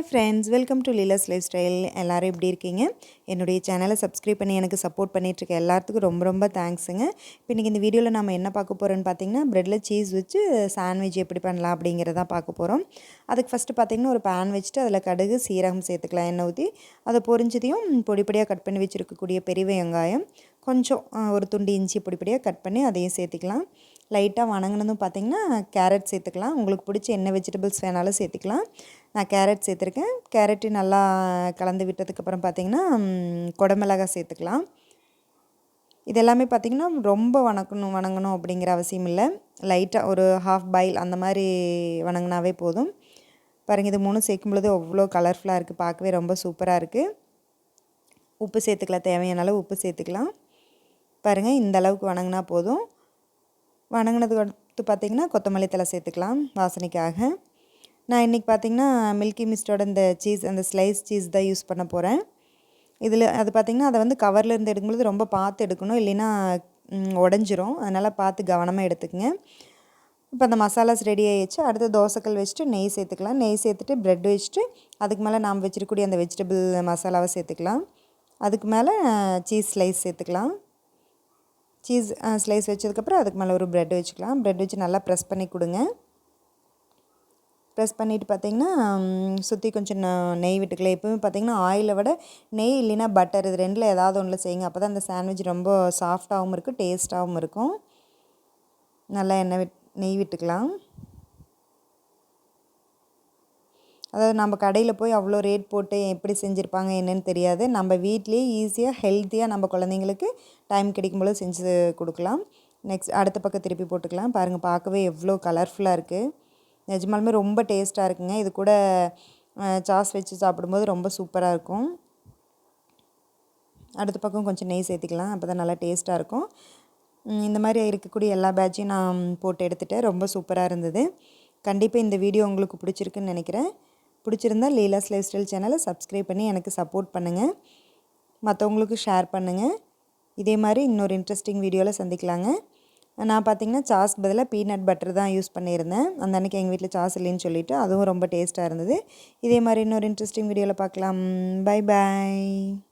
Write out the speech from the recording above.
Hi friends welcome to Leela's lifestyle எல்லோரும் எப்படி இருக்கீங்க? என்னுடைய சேனலை சப்ஸ்கிரைப் பண்ணி எனக்கு சப்போர்ட் பண்ணிகிட்ருக்க எல்லாத்துக்கும் ரொம்ப ரொம்ப தேங்க்ஸுங்க இப்போ இன்றைக்கி இந்த வீடியோவில் நம்ம என்ன பார்க்க போகிறோன்னு பார்த்தீங்கன்னா ப்ரெட்டில் சீஸ் வச்சு சாண்ட்விச் எப்படி பண்ணலாம் அப்படிங்கிறத பார்க்க போகிறோம் அதுக்கு ஃபஸ்ட்டு பார்த்திங்கன்னா ஒரு பேன் வச்சுட்டு அதில் கடுகு சீரகம் சேர்த்துக்கலாம் எண்ணெய் ஊற்றி அதை பொரிஞ்சதையும் பொடி பொடியாக கட் பண்ணி வச்சுருக்கக்கூடிய பெரிய வெங்காயம். கொஞ்சம் ஒரு துண்டு இஞ்சி பொடி பொடியாக கட் பண்ணி அதையும் சேர்த்துக்கலாம். லைட்டாக வணங்கினதும் பார்த்திங்கன்னா கேரட் சேர்த்துக்கலாம். உங்களுக்கு பிடிச்ச என்ன வெஜிடபிள்ஸ் வேணாலும் சேர்த்துக்கலாம். நான் கேரட் சேர்த்துருக்கேன். கேரட்டு நல்லா கலந்து விட்டதுக்கப்புறம் பார்த்திங்கன்னா குடமிளகா சேர்த்துக்கலாம். இதெல்லாமே பார்த்திங்கன்னா ரொம்ப வணக்கணும் வணங்கணும் அப்படிங்கிற அவசியம் இல்லை. லைட்டாக ஒரு ஹாஃப் பாயில் அந்த மாதிரி வணங்கினாவே போதும். பாருங்கள் இது மூணு சேர்க்கும் பொழுது அவ்வளோ கலர்ஃபுல்லாக இருக்குது பார்க்கவே ரொம்ப சூப்பராக இருக்குது உப்பு சேர்த்துக்கலாம். தேவையான அளவு உப்பு சேர்த்துக்கலாம். பாருங்கள் இந்த அளவுக்கு வணங்கினா போதும். வணங்கினதுக்கு அடுத்து பார்த்திங்கன்னா கொத்தமல்லி தலை சேர்த்துக்கலாம் வாசனைக்காக. நான் இன்றைக்கி பார்த்திங்கன்னா மில்கி மிஸ்டோட இந்த சீஸ் அந்த ஸ்லைஸ் சீஸ் தான் யூஸ் பண்ண போகிறேன் இதில் அது பார்த்திங்கன்னா அதை வந்து கவரில் இருந்து எடுக்கும்போது ரொம்ப பார்த்து எடுக்கணும். இல்லைன்னா உடஞ்சிரும். அதனால் பார்த்து கவனமாக எடுத்துக்கங்க. இப்போ அந்த மசாலாஸ் ரெடி ஆகிடுச்சு அடுத்து தோசைக்கல் வச்சுட்டு நெய் சேர்த்துக்கலாம். நெய் சேர்த்துட்டு ப்ரெட் வச்சுட்டு அதுக்கு மேலே நாம் வச்சுருக்கக்கூடிய அந்த வெஜிடபிள் மசாலாவை சேர்த்துக்கலாம். அதுக்கு மேலே சீஸ் ஸ்லைஸ் சேர்த்துக்கலாம். சீஸ் ஸ்லைஸ் வச்சதுக்கப்புறம் அதுக்கு மேலே ஒரு ப்ரெட் வச்சுக்கலாம். ப்ரெட் வச்சு நல்லா ப்ரெஸ் பண்ணி கொடுங்க. ப்ரெஸ் பண்ணிவிட்டு பார்த்திங்கன்னா சுற்றி கொஞ்சம் நெய் விட்டுக்கலாம். எப்போவுமே பார்த்திங்கன்னா ஆயிலை விட நெய் இல்லைன்னா பட்டர் இது ரெண்டில் ஏதாவது ஒன்றில் செய்யுங்க. அப்போ தான் அந்த சாண்ட்விச் ரொம்ப சாஃப்டாகவும் இருக்கும் டேஸ்ட்டாகவும் இருக்கும். நல்லா எண்ணெய் விட் நெய் விட்டுக்கலாம். அதாவது நம்ம கடையில் போய் அவ்வளோ ரேட் போட்டு எப்படி செஞ்சுருப்பாங்க என்னென்னு தெரியாது. நம்ம வீட்லேயே ஈஸியாக ஹெல்த்தியாக நம்ம குழந்தைங்களுக்கு டைம் கிடைக்கும்போது செஞ்சு கொடுக்கலாம். நெக்ஸ்ட் அடுத்த பக்கம் திருப்பி போட்டுக்கலாம். பாருங்கள் பார்க்கவே எவ்வளோ கலர்ஃபுல்லாக இருக்குது நிஜமாலுமே ரொம்ப டேஸ்ட்டாக இருக்குங்க. இது கூட சாஸ் வச்சு சாப்பிடும்போது ரொம்ப சூப்பராக இருக்கும். அடுத்த பக்கம் கொஞ்சம் நெய் சேர்த்திக்கலாம். அப்போ தான் நல்லா டேஸ்ட்டாக இருக்கும். இந்த மாதிரி இருக்கக்கூடிய எல்லா பேட்சையும் நான் போட்டு எடுத்துகிட்டேன் ரொம்ப சூப்பராக இருந்தது. கண்டிப்பாக இந்த வீடியோ உங்களுக்கு பிடிச்சிருக்குன்னு நினைக்கிறேன். பிடிச்சிருந்தா லீலாஸ் லைஃப் ஸ்டைல் சேனலை சப்ஸ்கிரைப் பண்ணி எனக்கு சப்போர்ட் பண்ணுங்கள் மற்றவங்களுக்கு ஷேர் பண்ணுங்கள் இதே மாதிரி இன்னொரு இன்ட்ரெஸ்டிங் வீடியோவில் சந்திக்கலாங்க. நான் பார்த்திங்கன்னா சாஸ் பதிலாக பீனட் பட்டர் தான் யூஸ் பண்ணியிருந்தேன். அந்த அன்றைக்கி எங்கள் வீட்டில் சாஸ் இல்லைன்னு சொல்லிவிட்டு அதுவும் ரொம்ப டேஸ்ட்டாக இருந்தது. இதே மாதிரி இன்னொரு இன்ட்ரெஸ்டிங் வீடியோவில் பார்க்கலாம் பை பாய்